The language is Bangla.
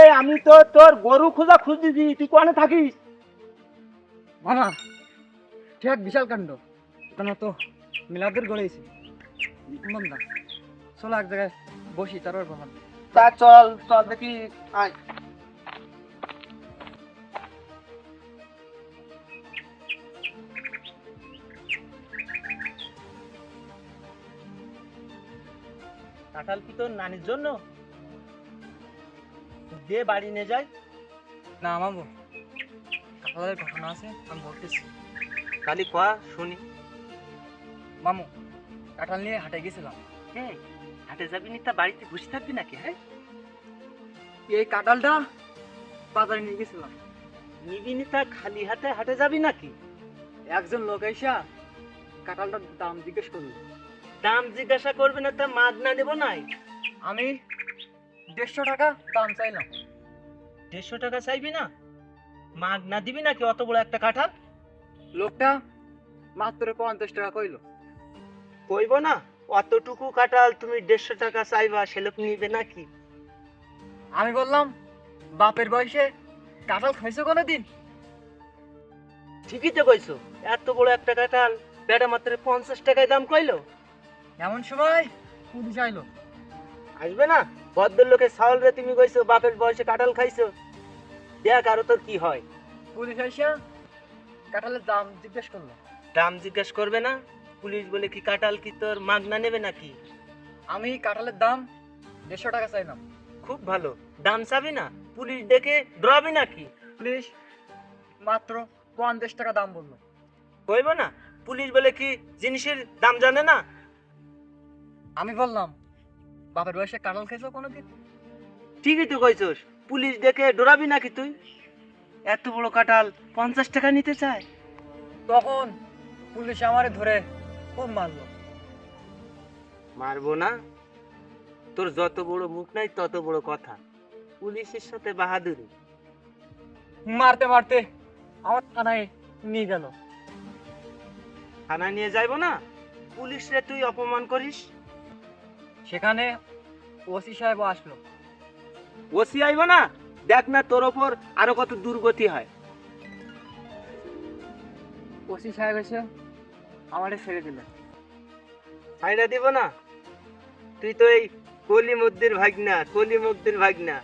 এই আমি তো তোর গরু খোঁজা খুঁজতেছি তুই কোনে থাকিস? মামা ঠিক বিশাল কাণ্ড। কেন তো মিলাদের গড়েছি চলো এক জায়গায় বসি তারপর ভাব তা চল চল দেখি আয়। কাঁঠাল কি তোর নানির জন্য? দে বাড়ি নিয়ে যাই না মামু কাঁঠালের ঘটনা আছে আমি বলতেছি। খালি কয়া শুনি। মামু কাঁঠাল নিয়ে হাটে গেছিলাম। হ্যাঁ হাটে যাবি নি তা বাড়িতে বসে থাকবি নাকি হ্যাঁ? এই কাঁঠালটা বাজারে নিয়ে গেছিলাম। নিবি নি তা খালি হাতে হাটে যাবি নাকি? একজন লোক এসা কাঁঠালটার দাম জিজ্ঞেস করল। দাম জিজ্ঞাসা করবে না তা মাগ না নেব নাই? আমি দেড়শো টাকা দাম চাইলাম। দেড়শো টাকা চাইবি না? মাগ না দিবি নাকি অত বড় একটা কাঁঠাল? লোকটা মাত্র পঞ্চাশ টাকা কইলো। কইব না অতটুকু কাঁঠাল তুমি দেড়শো টাকা চাইবা সে লোক নিবে নাকি? আমি বললাম বাপের বয়সে কাঁঠাল খাইছো কোনো দিন ঠিকই তো কইছো এত বড় একটা কাঁঠাল বেটা মাত্র পঞ্চাশ টাকায় দাম কইলো? এমন সময় পুলিশ আইলো আসবে না? ভদ্রলোকের সাউল রে তুমি কইছো বাপের বয়সে কাঁঠাল খাইছো। দেখ আরও তোর কি হয়। পুলিশ আইসা কাঁঠালের দাম জিজ্ঞেস করল। দাম জিজ্ঞেস করবে না? পুলিশ বলে কি কাঁঠাল কি তোর মাগনা নেবে নাকি? আমি কাঁঠালের দাম দেড়শো টাকা চাইলাম। খুব ভালো। দাম চাবি না? পুলিশ দেখে ডরাবি নাকি? পুলিশ মাত্র পঞ্চাশ টাকা দাম বলল। কইব না? পুলিশ বলে কি জিনিসের দাম জানে না? আমি বললাম বাপের বয়সে কাঁঠাল খাইছো কোনো দিন ঠিকই তো কইছস পুলিশ দেখে ডোরাবি নাকি তুই? এত বড় কাঁঠাল পঞ্চাশ টাকা নিতে চায়? তখন পুলিশ আমারে ধরে খুব মারলো। মারবো না? তোর যত বড় মুখ নাই তত বড় কথা। পুলিশের সাথে বাহাদুরি। মারতে মারতে আমার থানায় নিয়ে গেল। থানায় নিয়ে যাইবো না? পুলিশরে তুই অপমান করিস? সেখানে ওসি সাহেব আসলো। ওসি আইব না? দেখ না তোর ওপর আরও কত দুর্গতি হয়। ওসি সাহেব এসে আমারে ছেড়ে দিল আইনা দিব না? তুই তো এই কলি মদ্দির ভাগনা কলি মদ্দির ভাগনা।